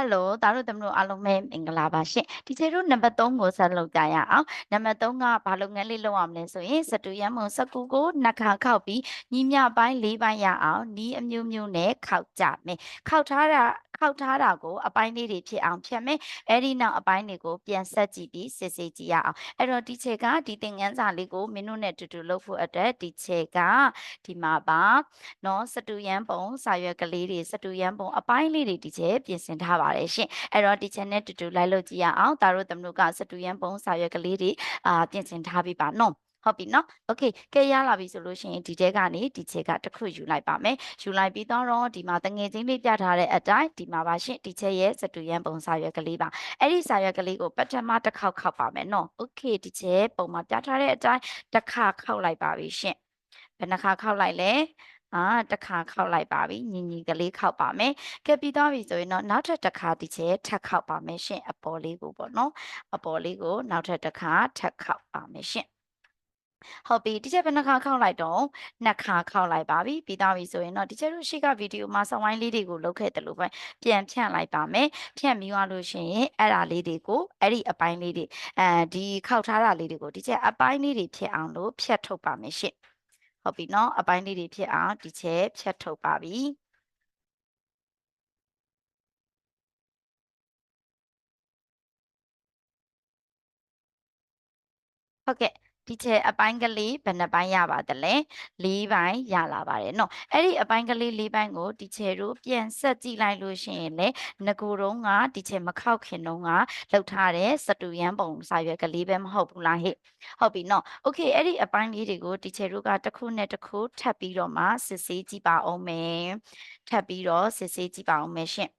ဟယ်လိုသားတို့သမီးတို့အားလုံးပဲမင်္ဂလာပါရှင်ဒီချေတို့နံပါတ်3ကိုဆက်လုပ်ကြရအောင်နံပါတ်3ကဘာလုပ်ငန်းလေးလုပ်ရမလဲဆိုရင်စတူရန်မုံစကူကိုနှစ်ခါခောက်ပြီးညီမြပိုင်း၄ပိုင်းရအောင်နီးအမျိုးမျိုးနဲ့ခောက်ကြမယ်ခောက်ထားတာခောက်ထားတာကိုအပိုင်းလေးတွေဖြစ်အောင်ဖြတ်မယ်အဲ့ဒီနောက်အပိုင်းတွေကိုပြန်ဆက်ကြည့်ပြီးစစ်စစ်ကြည့်ရအောင်အဲ့တော့ဒီချေကဒီသင်ခန်းစာလေးကိုမင်းတို့နဲ့တူတူလုပ်ဖို့အတွက်ဒီချေကဒီမှာပါနော်စတူရန်ပုံစာရွက်ကလေးတွေစတူရန်ပုံအပိုင်းလေးတွေဒီချေပြင်ဆင်ထားပါတယ်ရှင်အဲ့တော့ဒီချေနဲ့တူတူလိုက်လို့ကြည့်ရအောင်ဒါတို့သမတို့ကစတူရန်ပုံစာရွက်ကလေးတွေအာပြင်ဆင်ထားပြီးပါနော်ဟုတ်ပြီနော်โอเคကဲရလာပြီဆိုလို့ရှိရင်ဒီတဲကနေဒီချေကတစ်ခုယူလိုက်ပါမယ်ယူလိုက်ပြီးတော့ဒီမှာတငယ်ချင်းလေးပြထားတဲ့အတိုင်းဒီမှာပါရှင်ဒီချေရဲ့စတူရန်ပုံစာရွက်ကလေးပါအဲ့ဒီစာရွက်ကလေးကိုပထမတစ်ခေါက်ခောက်ပါမယ်နော်โอเคဒီချေပုံမှာပြထားတဲ့အတိုင်းတစ်ခါခောက်လိုက်ပါပြီရှင်ဘယ်နှခါခောက်လိုက်လဲ အာတစ်ခါခောက်လိုက်ပါပြီညီညီကလေးခောက်ပါမယ်ကဲပြီးသွားပြီဆိုရင်တော့နောက်ထပ်တစ်ခါဒီချေထပ်ခောက်ပါမယ်ရှင်အပေါ်လေးကိုပေါ့နော်အပေါ်လေးကိုနောက်ထပ်တစ်ခါထပ်ခောက်ပါမယ်ရှင်ဟုတ်ပြီဒီချက်ဘယ်နှခါခောက်လိုက်တော့နှစ်ခါခောက်လိုက်ပါပြီပြီးသားပြီဆိုရင်တော့ဒီချက်တို့ရှိကဗီဒီယိုမှာစဝိုင်းလေးတွေကိုလုပ်ခဲ့တယ်လို့ပဲပြန်ဖြန့်လိုက်ပါမယ်ဖြန့်ပြီးသွားလို့ရှိရင်အဲ့ဒါလေးတွေကိုအဲ့ဒီအပိုင်းလေးတွေအဲဒီခောက်ထားတာလေးတွေကိုဒီချက်အပိုင်းလေးတွေဖြစ်အောင်လို့ဖြတ်ထုတ်ပါမယ်ရှင့် ဟုတ်ပြီနော်အပိုင်းလေးတွေဖြစ်အောင်ဒီချက်ဖြတ်ထုတ်ပါပြီဟုတ်ကဲ့ ဒီချေအပိုင်းကလေးဘယ်နှပိုင်းရပါသလဲ၄ပိုင်းရလာပါတယ်နော်အဲ့ဒီအပိုင်းကလေး၄ပိုင်းကိုဒီချေတို့ပြန်ဆက်ကြည့်လိုက်လို့ရှိရင်လေငကိုတုံးကဒီချေမခောက်ခင်တုံးကလောက်ထားတဲ့စတူရန်ပုံစာရွက်ကလေးပဲမဟုတ်ဘူးလားဟဲ့ဟုတ်ပြီနော်โอเคအဲ့ဒီအပိုင်းလေးတွေကိုဒီချေတို့ကတစ်ခုနဲ့တစ်ခုထပ်ပြီးတော့မှစစ်ဆေးကြည့်ပါအောင်မယ်ထပ်ပြီးတော့စစ်ဆေးကြည့်ပါအောင်မယ်ရှင်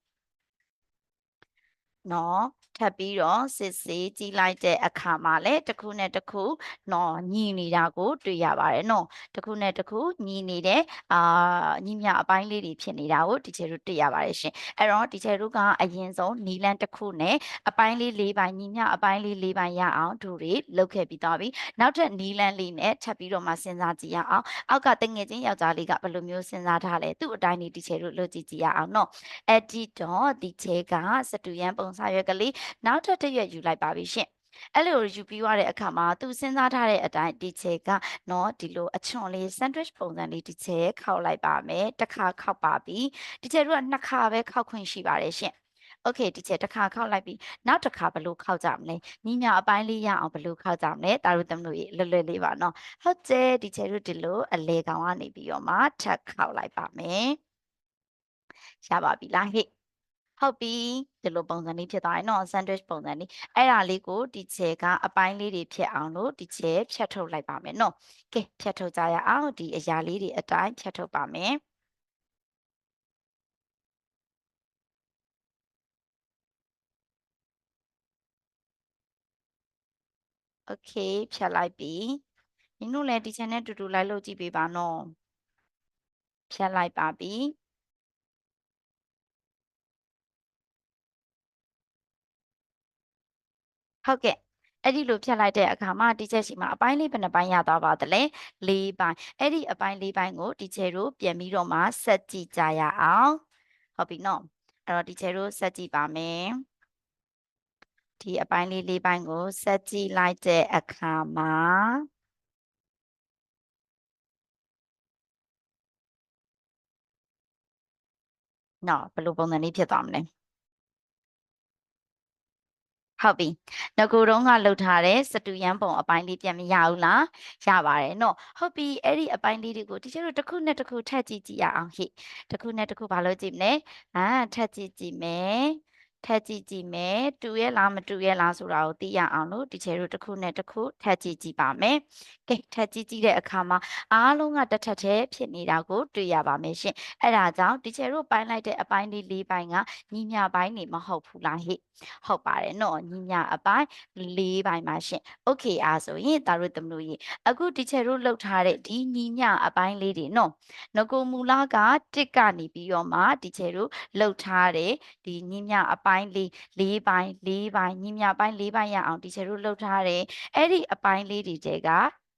နော် ထပ်ပြီးတော့စစ်ဆေးကြည့်လိုက်တဲ့အခါမှာလည်းတစ်ခုနဲ့တစ်ခုနော်ညီနေတာကို တွေ့ရပါတယ်နော်တစ်ခုနဲ့တစ်ခုညီနေတဲ့အာညီမြအပိုင်းလေးတွေဖြစ်နေတာကိုဒီချေတို့တွေ့ရပါတယ်ရှင်အဲ့တော့ဒီချေတို့ကအရင်ဆုံးနီလန်တစ်ခုနဲ့အပိုင်းလေး၄ပိုင်းညီမြအပိုင်းလေး၄ပိုင်းရအောင်တို့တွေလုပ်ခဲ့ပြီးသွားပြီနောက်ထပ်နီလန်လေးနဲ့ထပ်ပြီးတော့မှစဉ်းစားကြည့်ရအောင်အောက်ကတငယ်ချင်းယောက်ျားလေးကဘယ်လိုမျိုးစဉ်းစားထားလဲသူ့အတိုင်းဒီဒီချေတို့လုပ်ကြည့်ကြည့်ရအောင်နော်အဲ့ဒီတော့ဒီချေကစတူရန်ပုံစာရွက်ကလေးနောက်ထပ်တစ်ရွက်ယူလိုက်ပါပြီရှင်အဲ့လိုယူပြီးရတဲ့အခါမှာသူစဉ်းစားထားတဲ့အတိုင်းဒီချေကနော်ဒီလိုအချွန်လေး sandwich ပုံစံလေးဒီချေခောက်လိုက်ပါမယ်တစ်ခါခောက်ပါပြီဒီချေတို့ကနှစ်ခါပဲခောက်ခွင့်ရှိပါတယ်ရှင်โอเคဒီချက်တစ်ခါခောက်လိုက်ပြီးနောက်တစ်ခါဘယ်လိုခောက်ကြမလဲညီညာအပိုင်းလေးရအောင်ဘယ်လိုခောက်ကြမလဲတာတို့သမတို့ရေလွယ်လွယ်လေးပါနော်ဟုတ်ကျဲဒီချက်တို့ဒီလိုအလေကောင်ကနေပြီးတော့မှထပ်ခောက်လိုက်ပါမယ်ရပါပြီလားဟဲ့ ဟုတ်ပြီဒီလိုပုံစံလေးဖြစ်သွားရင်တော့ sandwich ပုံစံလေးအဲ့ဒါလေးကိုဒီချေကအပိုင်းလေးတွေဖြစ်အောင်လို့ဒီချေဖြတ်ထုတ်လိုက်ပါမယ်နော်ကဲဖြတ်ထုတ်ကြရအောင်ဒီအရာလေးတွေအတိုင်းဖြတ်ထုတ်ပါမယ်โอเคဖြတ်လိုက်ပြီနင်တို့လည်းဒီ channel တူတူလိုက်လို့ကြည့်ပေးပါနော်ဖြတ်လိုက်ပါပြီ ဟုတ်ကဲ့အဲ့ဒီလိုဖြတ်လိုက်တဲ့အခါမှာဒီချက်စီမှာအပိုင်းလေးဘယ်နှပိုင်းရသွားပါသလဲ၄ပိုင်းအဲ့ဒီအပိုင်း၄ပိုင်းကိုဒီချက်တို့ပြန်ပြီးတော့မှဆက်ကြည့်ကြရအောင်ဟုတ်ပြီနော်အဲ့တော့ဒီချက်တို့ဆက်ကြည့်ပါမယ်ဒီအပိုင်းလေး၄ပိုင်းကိုဆက်ကြည့်လိုက်တဲ့အခါမှာနော်ဘယ်လိုပုံစံလေးဖြစ်သွားမလဲ ဟုတ်ပြီငကိုတုံးကလှုပ်ထားတဲ့စတူရန်ပုံအပိုင်းလေးပြန်မရဘူးလားရပါတယ်နော်ဟုတ်ပြီအဲ့ဒီအပိုင်းလေးတွေကိုတချို့တစ်ခုနဲ့တစ်ခုထပ်ကြည့်ကြည့်ရအောင်ဟိတစ်ခုနဲ့တစ်ခုဘာလို့ကြည့်မလဲအာထပ်ကြည့်ကြည့်မယ် ထပ်ကြည့်ကြည့်မယ်တူရဲ့လားမတူရဲ့လားဆိုတာကိုသိရအောင်လို့ဒီချေတို့တစ်ခုနဲ့တစ်ခုထပ်ကြည့်ကြည့်ပါမယ်။ကဲထပ်ကြည့်ကြည့်တဲ့အခါမှာအားလုံးကတစ်ထပ်တည်းဖြစ်နေတာကိုတွေ့ရပါမယ်ရှင်။အဲဒါကြောင့်ဒီချေတို့ပိုင်းလိုက်တဲ့အပိုင်းလေး၄ပိုင်းကညီမြပိုင်းနေမဟုတ်ဘူးလားဟိ။ဟုတ်ပါတယ်နော်ညီမြအပိုင်း၄ပိုင်းပါရှင်။ Okay အားဆိုရင်ဒါတို့သမလို့ရေအခုဒီချေတို့လောက်ထားတဲ့ဒီညီမြအပိုင်းလေးတွေနော်။ငကိုမူလာကတစ်ကနေပြီးတော့မှဒီချေတို့လောက်ထားတဲ့ဒီညီမြအပိုင်းလေး၄ပိုင်း၄ပိုင်းညီမြပိုင်း၄ပိုင်းရအောင်ဒီချေတို့လှုပ်ထားတဲ့အဲ့ဒီအပိုင်းလေးတွေတဲက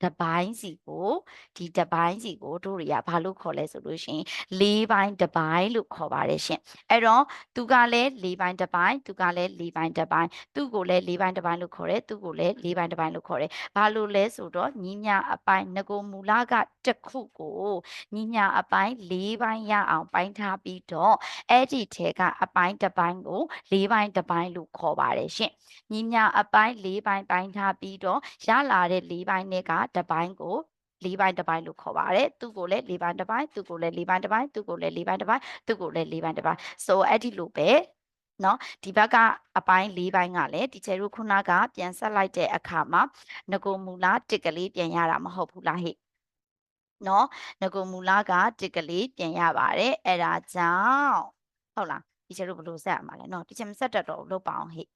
တပိုင်းစီကိုဒီတပိုင်းစီကိုတို့တွေကဘာလို့ခေါ်လဲဆိုလို့ရှိရင်လေးပိုင်းတပိုင်းလို့ခေါ်ပါတယ်ရှင်အဲ့တော့သူကလည်းလေးပိုင်းတပိုင်းသူကလည်းလေးပိုင်းတပိုင်းသူ့ကိုလည်းလေးပိုင်းတပိုင်းလို့ခေါ်တယ်သူ့ကိုလည်းလေးပိုင်းတပိုင်းလို့ခေါ်တယ်ဘာလို့လဲဆိုတော့ညီညာအပိုင်းငကိုမူလကတစ်ခုကိုညီညာအပိုင်းလေးပိုင်းရအောင်ပိုင်းထားပြီးတော့အဲ့ဒီထဲကအပိုင်းတစ်ပိုင်းကိုလေးပိုင်းတစ်ပိုင်းလို့ခေါ်ပါတယ်ရှင်ညီညာအပိုင်းလေးပိုင်းပိုင်းထားပြီးတော့ရလာတဲ့လေးပိုင်းတွေကတစ်ပိုင်းကိုလေးပိုင်းတစ်ပိုင်းလို့ခေါ်ပါတယ်သူကိုလည်းလေးပိုင်းတစ်ပိုင်းသူကိုလည်းလေးပိုင်းတစ်ပိုင်းသူကိုလည်းလေးပိုင်းတစ်ပိုင်းသူကိုလည်းလေးပိုင်းတစ်ပိုင်း so အဲ့ဒီလိုပဲเนาะဒီဘက်ကအပိုင်း၄ပိုင်းကလည်းဒီချေတို့ခုနကပြန်ဆက်လိုက်တဲ့အခါမှာငကိုမူလတစ်ကလေးပြန်ရတာမဟုတ်ဘူးလားဟဲ့เนาะငကိုမူလကတစ်ကလေးပြန်ရပါတယ်အဲ့ဒါကြောင့်ဟုတ်လားဒီချေတို့ဘယ်လိုဆက်ရမှာလဲเนาะဒီချေမဆက်တတ်တော့ဘူးလုပ်ပါအောင်ဟဲ့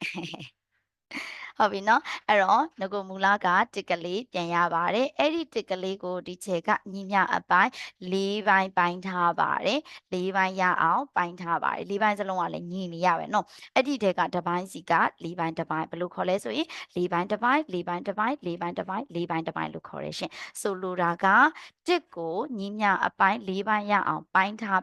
ဟုတ်ပြီနော်အဲ့တော့ငကိုမူလကတစ်ကလေးပြန်ရပါတယ်အဲ့ဒီတစ်ကလေးကိုဒီချေကညီမြအပိုင်း၄ပိုင်းပိုင်းထားပါတယ်၄ပိုင်းရအောင်ပိုင်းထားပါတယ်၄ပိုင်းစလုံးကလည်းညီနေရပဲနော်အဲ့ဒီတဲကတစ်ပိုင်းစီက၄ပိုင်းတစ်ပိုင်းဘယ်လိုခေါ်လဲဆိုရင်၄ပိုင်းတစ်ပိုင်း၄ပိုင်းတစ်ပိုင်း၄ပိုင်းတစ်ပိုင်း၄ပိုင်းတစ်ပိုင်းလို့ခေါ်ရရှင်ဆိုလိုတာကတစ်ကိုညီမြအပိုင်း၄ပိုင်းရအောင်ပိုင်းထား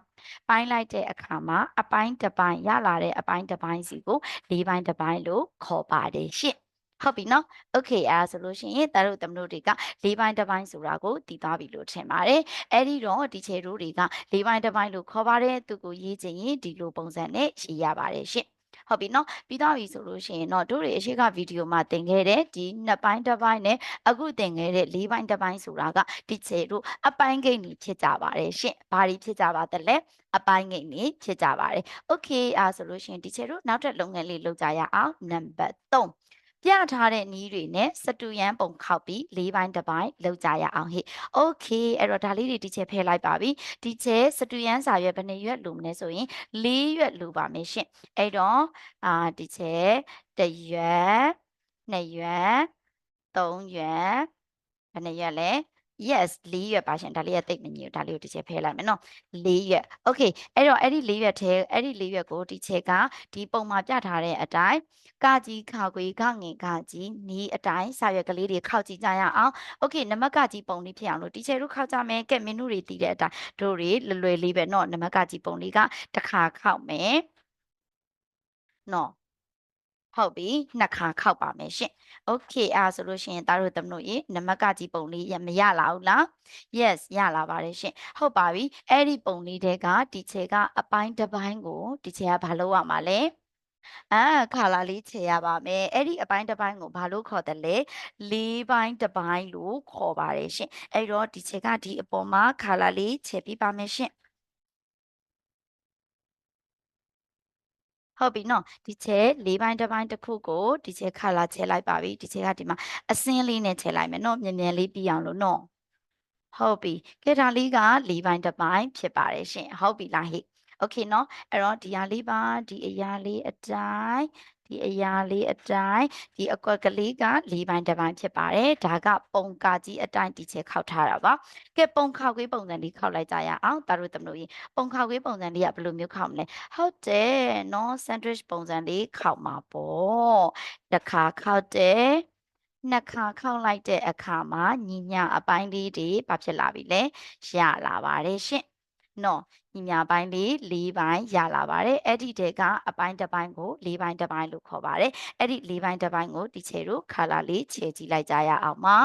ပိုင်းလိုက်တဲ့အခါမှာအပိုင်းတစ်ပိုင်းရလာတဲ့အပိုင်းတစ်ပိုင်းစီကို၄ပိုင်းတစ်ပိုင်းလို့ခေါ်ပါတယ်ရှင် ဟုတ်ပြီနော်။ Okay အားဆိုလို့ရှိရင်တတို့သမတို့တွေက၄ပိုင်းတစ်ပိုင်းဆိုတာကိုတည်သွားပြီလို့ထင်ပါတယ်။အဲ့ဒီတော့ဒီချေတို့တွေက၄ပိုင်းတစ်ပိုင်းလို့ခေါ်ပါတယ်။သူကိုရေးချင်ရင်ဒီလိုပုံစံနဲ့ရေးရပါတယ်ရှင်။ဟုတ်ပြီနော်ပြီးသွားပြီဆိုလို့ရှိရင်တော့တို့တွေအရှိကဗီဒီယိုမှာသင်ခဲ့တဲ့ဒီနှစ်ပိုင်းတစ်ပိုင်းနဲ့အခုသင်ခဲ့တဲ့လေးပိုင်းတစ်ပိုင်းဆိုတာကဒီချေတို့အပိုင်းဂိတ်နေဖြစ်ကြပါတယ်ရှင်။ဘာတွေဖြစ်ကြပါသလဲအပိုင်းဂိတ်နေဖြစ်ကြပါတယ်။ Okay အာဆိုလို့ရှိရင်ဒီချေတို့နောက်ထပ်လုပ်ငန်းလေးလုပ်ကြရအောင် number 3 ပြထားတဲ့နီးတွေနဲ့စတူရန်ပုံခောက်ပြီးလေးပိုင်းတစ်ပိုင်းလောက်ကြရအောင်ဟိ။ Okay အဲ့တော့ဒါလေးတွေဒီချက်ဖဲလိုက်ပါပြီ။ဒီချက်စတူရန်စာရွက်ဘယ်နှရွက်လိုမလဲဆိုရင်၄ရွက်လိုပါမယ်ရှင်။အဲ့တော့အာဒီချက်တစ်ရွက်၊နှစ်ရွက်၊သုံးရွက်ဘယ်နှရွက်လဲ yes ၄ရွက်ပါရှင်ဒါလေးကတိတ်မညို့ဒါလေးကိုတစ်ချက်ဖဲလိုက်မယ်နော်၄ရွက် okay အဲ့တော့အဲ့ဒီ၄ရွက်ထဲအဲ့ဒီ၄ရွက်ကိုဒီချက်ကဒီပုံမှာပြထားတဲ့အတိုင်းကကြီးခါခွေခငင်ခကြီးနီးအတိုင်းစာရွက်ကလေးတွေခောက်ကြည့်ကြရအောင် okay နမကကြီးပုံလေးဖြစ်အောင်လို့ဒီချက်တို့ခောက်ကြမယ်ကဲမင်းတို့တွေတည်တဲ့အတိုင်းတို့တွေလွယ်လွယ်လေးပဲနော်နမကကြီးပုံလေးကတစ်ခါခောက်မယ်နော် ဟုတ်ပြီနှစ်ခါခောက်ပါမယ်ရှင်။ Okay အားဆိုလို့ရှိရင်သားတို့သမတို့ရေနံပါတ်ကကြီးပုံလေးရမရလာဘူးလား Yes ရလာပါတယ်ရှင်။ဟုတ်ပါပြီ။အဲ့ဒီပုံလေးတွေကဒီချေကအပိုင်းတစ်ပိုင်းကိုဒီချေကဘာလုပ်ရမှာလဲ။အာခါလာလေးခြေရပါမယ်အဲ့ဒီအပိုင်းတစ်ပိုင်းကိုဘာလို့ခေါ်တယ်လဲလေးပိုင်းတစ်ပိုင်းလို့ခေါ်ပါတယ်ရှင်အဲ့တော့ဒီခြေကဒီအပေါ်မှာခါလာလေးခြေပြပါမယ်ရှင် ဟုတ်ပြီနော်ဒီချဲလေးပိုင်းတစ်ပိုင်းတစ်ခုကိုဒီချဲခါလာချဲလိုက်ပါပြီဒီချဲကဒီမှာအစင်းလေးနဲ့ချဲလိုက်မယ်နော်မြန်မြန်လေးပြီးအောင်လို့နော်ဟုတ်ပြီကဲဒါလေးကလေးပိုင်းတစ်ပိုင်းဖြစ်ပါတယ်ရှင်ဟုတ်ပြီလားဟိโอเคเนาะအဲ့တော့ဒီဟာလေးပါဒီအရာလေးအတိုင်း ဒီအရာလေးအတိုင်းဒီအကွက်ကလေးက၄ပိုင်းတစ်ပိုင်းဖြစ်ပါတယ်ဒါကပုံကာကြီးအတိုင်းတီချေခောက်ထားတာပါကဲပုံခောက်ခွေးပုံစံလေးခောက်လိုက်ကြရအောင်တတို့သမလို့ရင်ပုံခောက်ခွေးပုံစံလေးကဘယ်လိုမျိုးခောက်မလဲဟုတ်တယ်နော်ဆန်ဒဝစ်ပုံစံလေးခောက်မှာပေါ့တစ်ခါခောက်တယ်နှစ်ခါခောက်လိုက်တဲ့အခါမှာညီညာအပိုင်းလေးတွေဘာဖြစ်လာပြီလဲရလာပါတယ်ရှင် နော်ညီညာပိုင်းလေး၄ပိုင်းရလာပါတယ်အဲ့ဒီတဲကအပိုင်းတစ်ပိုင်းကို၄ပိုင်းတစ်ပိုင်းလို့ခေါ်ပါတယ်အဲ့ဒီ၄ပိုင်းတစ်ပိုင်းကိုဒီချေတို့ color လေးခြေကြည့်လိုက်ကြရအောင်ပါ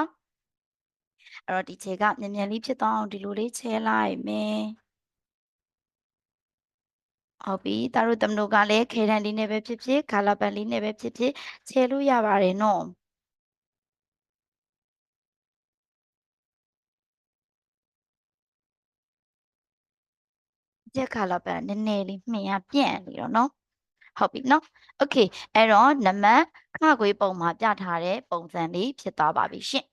အဲ့တော့ဒီခြေကမြန်မြန်လေးဖြစ်သွားအောင်ဒီလိုလေးခြေလိုက်မယ်ဟုတ်ပြီတာတို့တမတို့ကလည်းခဲတန်လေးနဲ့ပဲဖြစ်ဖြစ် color ပန်လေးနဲ့ပဲဖြစ်ဖြစ်ခြေလို့ရပါတယ်နော် ရက်ခါလောက်ပဲနည်းနည်းလေးမှင်ရပြန့်နေတော့နော်ဟုတ်ပြီနော်โอเคအဲ့တော့နမတ်ခခွေးပုံမှာပြထားတဲ့ပုံစံလေးဖြစ်သွားပါပြီရှင်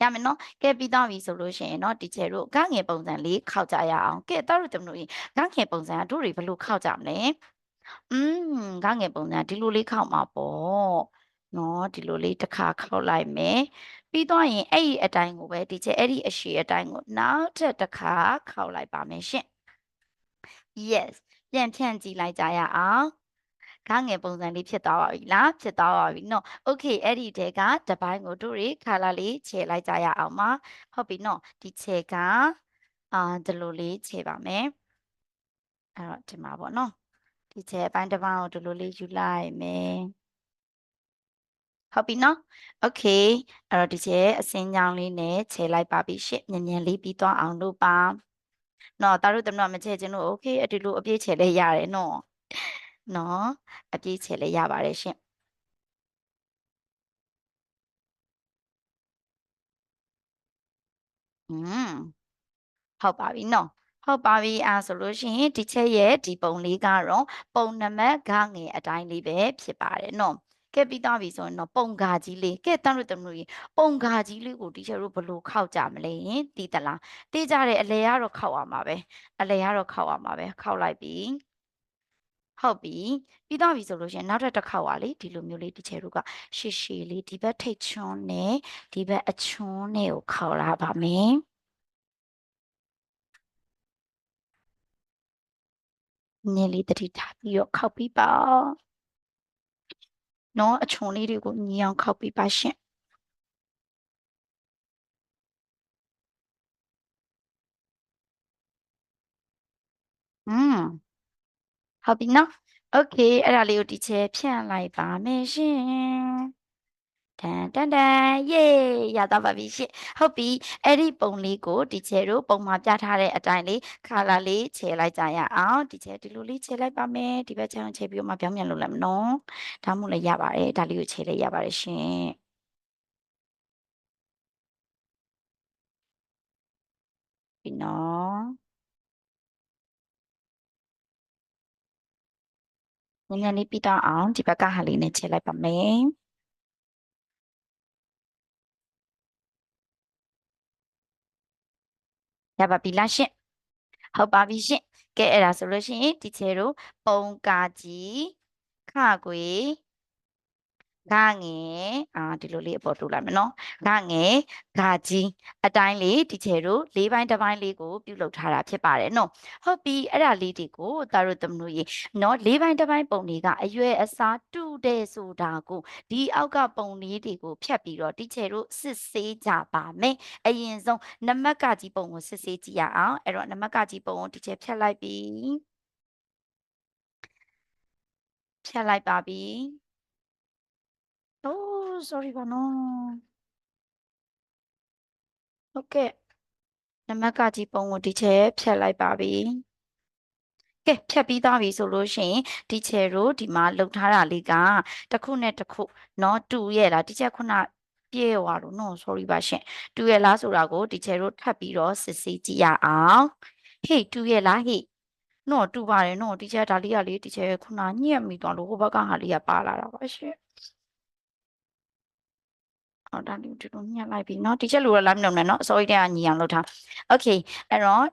ရမယ်နော်ကဲပြီးသွားပြီဆိုလို့ရှိရင်เนาะတီချယ်တို့ကငယ်ပုံစံလေးခောက်ကြရအောင်ကဲတော်တို့တမလို့ရင်ကငယ်ပုံစံကတို့တွေဘယ်လိုခောက်ကြမလဲอืมကငယ်ပုံစံဒီလိုလေးခောက်မှာပေါ့နော်ဒီလိုလေးတစ်ခါခောက်လိုက်မယ်ပြီးသွားရင်အဲ့ဒီအတိုင်းကိုပဲဒီချယ်အဲ့ဒီအရှိအတိုင်းကိုနောက်ထပ်တစ်ခါခောက်လိုက်ပါမယ်ရှင် yes ပြန်ဖြန့်ကြည့်လိုက်ကြရအောင် ခါငယ်ပုံစံလေးဖြစ်သွားပါပြီလားဖြစ်သွားပါပြီနော်โอเคအဲ့ဒီတဲကတပိုင်းကိုတို့တွေခါလာလေးခြေလိုက်ကြရအောင်ပါဟုတ်ပြီနော်ဒီခြေကအာဒီလိုလေးခြေပါမယ်အဲ့တော့ဒီမှာပေါ့နော်ဒီခြေအပိုင်းတစ်ပိုင်းကိုဒီလိုလေးယူလိုက်မယ်ဟုတ်ပြီနော်โอเคအဲ့တော့ဒီခြေအစင်းကြောင်းလေးနဲ့ခြေလိုက်ပါပြီရှင့်ညံ့ညံ့လေးပြီးသွားအောင်လို့ပါ နော်တအားတို့တမတို့မချဲခြင်းလို့ okay အတူတူအပြည့်ချဲလဲရတယ်နော်နော်အပြည့်ချဲလဲရပါတယ်ရှင်อืมဟုတ်ပါပြီနော်ဟုတ်ပါပြီအဲဆိုလို့ရှိရင်ဒီချက်ရဲ့ဒီပုံလေးကတော့ပုံနံပါတ်ဂငယ်အတိုင်းလေးပဲဖြစ်ပါတယ်နော် ကဲပြီးသားပြီဆိုရင်တော့ပုံဂါကြီးလေးကဲတန်းလို့တမလို့ရင်ပုံဂါကြီးလေးကိုတီချာတို့ဘယ်လိုခောက်ကြမလဲရင်တီးတလားတေးကြတယ်အလဲရတော့ခောက်ရမှာပဲအလဲရတော့ခောက်ရမှာပဲခောက်လိုက်ပြီဟုတ်ပြီပြီးသားပြီဆိုလို့ရှိရင်နောက်ထပ်တစ်ခေါက်ပါလေဒီလိုမျိုးလေးဒီချေတို့ကရှည်ရှည်လေးဒီဘက်ထိတ်ချွန်းနဲ့ဒီဘက်အချွန်းနဲ့ကိုခောက်လာပါမယ်နည်းလေးတတိထားပြီးတော့ခောက်ပြီးပါ နော်အချွန်လေးတွေကိုညီအောင်ခောက်ပြီးပါရှင်อืมဟုတ်ပြီနော်โอเคအဲ့ဒါလေးကိုဒီချဲဖြန့်လိုက်ပါမယ်ရှင် တန်တန်တန်ယေးရတော့ပါပြီရှင်ဟုတ်ပြီအဲ့ဒီပုံလေးကိုဒီချဲတို့ပုံမှာပြထားတဲ့အတိုင်းလေးခါလာလေးခြေလိုက်ကြရအောင်ဒီချဲဒီလိုလေးခြေလိုက်ပါမယ်ဒီဘက်ချမ်းခြေပြီးတော့မှပြောင်းပြန်လုပ်လိုက်မနော်ဒါမှမဟုတ်လည်းရပါတယ်ဒါလေးကိုခြေလိုက်ရပါတယ်ရှင်ဒီနော်နည်းနည်းလေးပြီးတော့အောင်ဒီဘက်ကဟာလေးနဲ့ခြေလိုက်ပါမယ် ရပါပြီလားရှင်ဟုတ်ပါပြီရှင်ကဲအဲ့ဒါဆိုလို့ရှိရင်ဒီချေတို့ပုံကာကြီးခကွေ ဂငယ်အာဒီလိုလေးအပေါ်တိုးလိုက်မယ်နော်ဂငယ်ဂကြီးအတိုင်းလေးဒီချေတို့လေးပိုင်းတစ်ပိုင်းလေးကိုပြုလုပ်ထားတာဖြစ်ပါတယ်နော်ဟုတ်ပြီအဲ့ဒါလေးတွေကိုတာတို့သမလို့ရေနော်လေးပိုင်းတစ်ပိုင်းပုံလေးကအရွယ်အစားတူတယ်ဆိုတာကိုဒီအောက်ကပုံလေးတွေကိုဖြတ်ပြီးတော့ဒီချေတို့စစ်ဆေးကြပါမယ်အရင်ဆုံးနမကကြီးပုံကိုစစ်ဆေးကြည့်ရအောင်အဲ့တော့နမကကြီးပုံကိုဒီချေဖြတ်လိုက်ပြီဖြတ်လိုက်ပါပြီ အိုး sorry ပါနော်ဟုတ်ကဲ့နမကကြီးပုံကိုဒီချဲဖြတ်လိုက်ပါပြီကဲဖြတ်ပြီးသားပြီဆိုလို့ရှိရင်ဒီချဲတို့ဒီမှာလှုပ်ထားတာလေးကတစ်ခုနဲ့တစ်ခုเนาะတူရဲ့လားဒီချက်ခုနပြည့်သွားလို့နော် sorry ပါရှင်တူရဲ့လားဆိုတာကိုဒီချဲတို့ထပ်ပြီးတော့စစ်ဆေးကြည့်ရအောင်ဟေးတူရဲ့လားဟေးနော်တူပါတယ်နော်ဒီချက်ဒါလေးကလေဒီချက်ခုနညက်မိသွားလို့ဟိုဘက်ကဟာလေးကပါလာတာပါရှင် အော်ဒါလေးဒီလိုညှက်လိုက်ပြီเนาะဒီချက်လိုတော့လာမလုပ်နဲ့เนาะအစိုးရတဲ့ကညီအောင်လုပ်ထားโอเคအဲ့တော့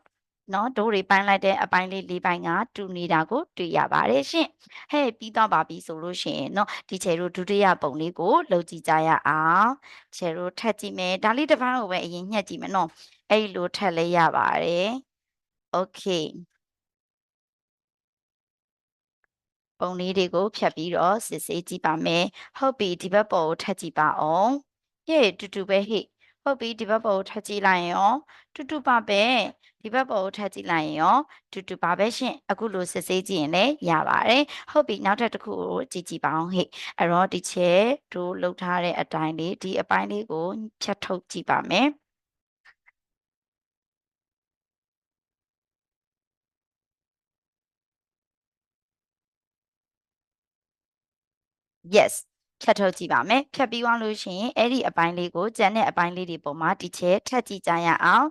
နော်ဒိုးတွေပိုင်းလိုက်တဲ့အပိုင်းလေးလေးပိုင်းကတူနေတာကိုတွေ့ရပါတယ်ရှင်ဟဲ့ပြီးတော့ပါပြီဆိုလို့ရှိရင်နော်ဒီချေတို့ဒုတိယပုံလေးကိုလုပ်ကြည့်ကြရအောင်ချေတို့ထပ်ကြည့်မယ်ဒါလေးတစ်ပိုင်းကိုပဲအရင်ညှက်ကြည့်မယ်နော်အဲ့လိုထပ်လဲရပါတယ်โอเคပုံလေးတွေကိုဖြတ်ပြီးတော့စစ်ဆေးကြည့်ပါမယ်ဟုတ်ပြီဒီဘက်ပေါ်ကိုထပ်ကြည့်ပါအောင် ဟေ့တူတူပဲဟေ့ဟုတ်ပြီဒီဘက်ပေါ်ကိုထပ်ကြည့်လိုက်ရင်ရောတူတူပါပဲဒီဘက်ပေါ်ကိုထပ်ကြည့်လိုက်ရင်ရောတူတူပါပဲရှင်အခုလိုစစ်ဆေးကြည့်ရင်လည်းရပါတယ်ဟုတ်ပြီနောက်ထပ်တစ်ခုကိုကြည့်ကြည့်ပါအောင်ဟေ့အဲ့တော့ဒီချက်တို့လှုပ်ထားတဲ့အတိုင်းလေးဒီအပိုင်းလေးကိုဖြတ်ထုတ်ကြည့်ပါမယ် yes ဖြတ်ထုတ်ကြည့်ပါမယ်ဖြတ်ပြီးသွားလို့ရှိရင်အဲ့ဒီအပိုင်းလေးကိုကျန်တဲ့အပိုင်းလေးတွေပေါ်မှာဒီချက်ထပ်ကြည့်ကြရအောင်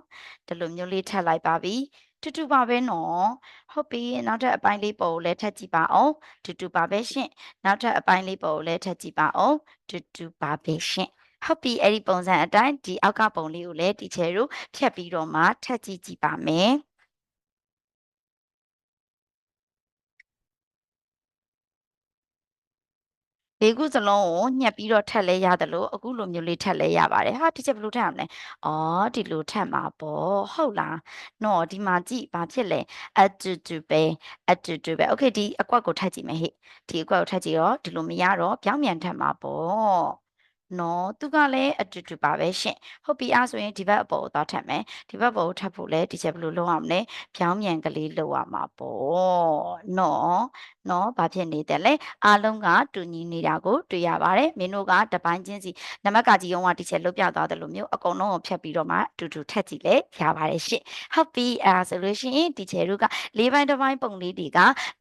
ဒီလိုမျိုးလေးထပ်လိုက်ပါပြီတူတူပါပဲနော်ဟုတ်ပြီနောက်ထပ်အပိုင်းလေးပေါ်ကိုလည်းထပ်ကြည့်ပါအောင်တူတူပါပဲရှင်နောက်ထပ်အပိုင်းလေးပေါ်ကိုလည်းထပ်ကြည့်ပါအောင်တူတူပါပဲရှင်ဟုတ်ပြီအဲ့ဒီပုံစံအတိုင်းဒီအောက်ကပုံလေးကိုလည်းဒီချေတို့ဖြတ်ပြီးတော့မှထပ်ကြည့်ကြည့်ပါမယ် လေးခုစလုံးကိုညှက်ပြီးတော့ထပ်လဲရတယ်လို့အခုလိုမျိုးလေးထပ်လဲရပါတယ်ဟာဒီချက်ဘယ်လိုထပ်ရမလဲအော်ဒီလိုထပ်မှာပေါ့ဟုတ်လားနော်ဒီမှာကြည့်ဘာဖြစ်လဲ attitude ပဲ attitude ပဲ okay ဒီအကွက်ကိုထပ်ကြည့်မယ်ဟိဒီအကွက်ကိုထပ်ကြည့်တော့ဒီလိုမရတော့ပြောင်းပြန်ထပ်မှာပေါ့ နော်သူကလည်း attitude ပါပဲရှင်ဟုတ်ပြီအားဆိုရင်ဒီဘက်အပေါ်ကိုသွားထပ်မယ်ဒီဘက်ပေါ်ကိုထပ်ဖို့လဲဒီချက်ဘယ်လိုလုပ်အောင်လဲပြောင်းပြန်ကလေးလုပ်ရမှာပေါ့နော်နော်ဘာဖြစ်နေတယ်လဲအားလုံးကတူညီနေတာကိုတွေ့ရပါတယ်မင်းတို့ကတပိုင်းချင်းစီနံပါတ်ကကြီးအောင်ကဒီချက်လုတ်ပြသွားတယ်လို့မျိုးအကုန်လုံးကိုဖြတ်ပြီးတော့မှတူတူထက်ကြည့်လဲရပါတယ်ရှင့်ဟုတ်ပြီအဲဒါဆိုလို့ရှိရင်ဒီချက်တို့ကလေးပိုင်းတစ်ပိုင်းပုံလေးတွေက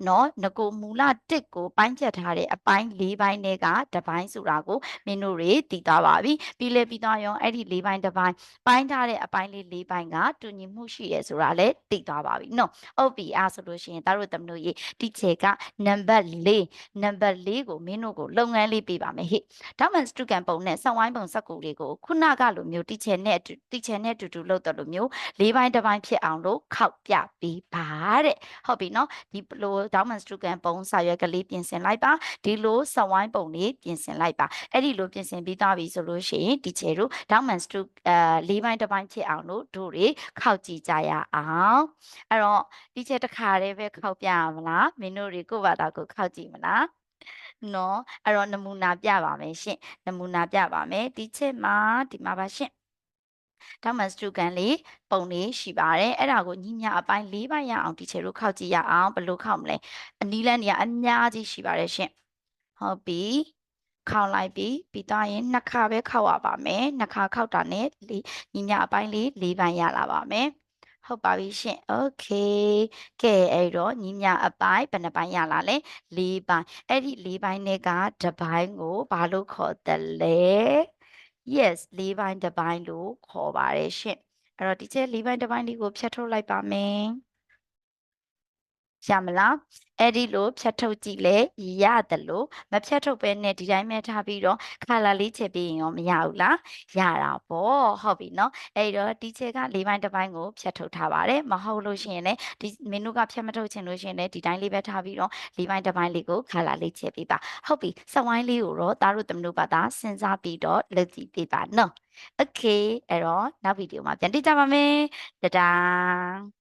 နော်ငကိုမူလတစ်ကိုပိုင်းချက်ထားတဲ့အပိုင်းလေးပိုင်းတွေကတပိုင်းဆိုတာကိုမင်းတို့တွေသိသွားပါပြီပြီးလဲပြီးသွားရောအဲ့ဒီလေးပိုင်းတစ်ပိုင်းပိုင်းထားတဲ့အပိုင်းလေးလေးပိုင်းကတူညီမှုရှိရဆိုတာလည်းသိသွားပါပြီနော်ဟုတ်ပြီအဲဆိုလို့ရှိရင်တို့သမတို့ရေဒီချက်ကနံပါတ်4နံပါတ်4ကိုမင်းတို့ကိုလုပ်ငန်းလေးပေးပါမယ်ဟိဒါမှစတုကန်ပုံနဲ့စောင်းဝိုင်းပုံစက်ကူလေးကိုခုနကလိုမျိုးတီချယ်နဲ့တီချယ်နဲ့တူတူလုပ်တော့လိုမျိုးလေးပိုင်းတစ်ပိုင်းဖြစ်အောင်လို့ခောက်ပြပေးပါတဲ့ဟုတ်ပြီနော်ဒီလိုဒါမှစတုကန်ပုံစာရွက်ကလေးပြင်ဆင်လိုက်ပါဒီလိုစောင်းဝိုင်းပုံလေးပြင်ဆင်လိုက်ပါအဲ့ဒီလိုပြင်ဆင်ပြီးသားပြီဆိုလို့ရှိရင်တီချယ်တို့ဒါမှစတုအဲလေးပိုင်းတစ်ပိုင်းဖြစ်အောင်လို့တို့တွေခောက်ကြည့်ကြရအောင်အဲ့တော့တီချယ်တစ်ခါတည်းပဲခောက်ပြရမလားမင်းတို့တွေကိုယ့်ဘာသာကိုခောက်ကြည့်မလားနော်အဲ့တော့နမူနာပြပါမယ်ရှင်နမူနာပြပါမယ်ဒီချက်မှာဒီမှာပါရှင်ဒါမှစတူကန်လေးပုံလေးရှိပါတယ်အဲ့ဒါကိုညီညာအပိုင်း၄ပိုင်းရအောင်ဒီချေတို့ခောက်ကြည့်ရအောင်ဘယ်လိုခောက်မလဲအနီးလန်းနေရာအများကြီးရှိပါတယ်ရှင်ဟုတ်ပြီ ခေါင်လိုက်ပြီးပြီးသွားရင်နှစ်ခါပဲခောက်ရပါမယ်နှစ်ခါခောက်တာနဲ့ညီညာအပိုင်းလေး၄ပိုင်းရလာပါမယ်ဟုတ်ပါပြီရှင်။ Okay ။ကဲအဲ့တော့ညီညာအပိုင်းဘယ်နှပိုင်းရလာလဲ။၄ပိုင်း။အဲ့ဒီ၄ပိုင်းနဲ့ကတပိုင်းကိုဘာလို့ခေါ်တယ်လဲ။ Yes ၄ပိုင်းတပိုင်းလို့ခေါ်ပါတယ်ရှင်။အဲ့တော့ဒီချက်၄ပိုင်းတပိုင်းလေးကိုဖြတ်ထုတ်လိုက်ပါမယ်။ ရမလားအဲ့ဒီလိုဖြတ်ထုတ်ကြည့်လဲရတယ်လို့မဖြတ်ထုတ်ပဲနဲ့ဒီတိုင်းပဲထားပြီးတော့ခါလာလေးချက်ပြီးရင်ရောမရဘူးလားရတာပေါ့ဟုတ်ပြီနော်အဲ့တော့ဒီချက်ကလေးပိုင်းတစ်ပိုင်းကိုဖြတ်ထုတ်ထားပါတယ်မဟုတ်လို့ရှိရင်လည်းဒီမင်းတို့ကဖြတ်မထုတ်ချင်လို့ရှိရင်လည်းဒီတိုင်းလေးပဲထားပြီးတော့လေးပိုင်းတစ်ပိုင်းလေးကိုခါလာလေးချက်ပြီးပါဟုတ်ပြီစဝိုင်းလေးကိုတော့သားတို့သမတို့ဘာသာစဉ်းစားပြီးတော့လုပ်ကြည့်ပေးပါနော်โอเคအဲ့တော့နောက်ဗီဒီယိုမှာပြန်တွေ့ကြပါမယ်တဒါ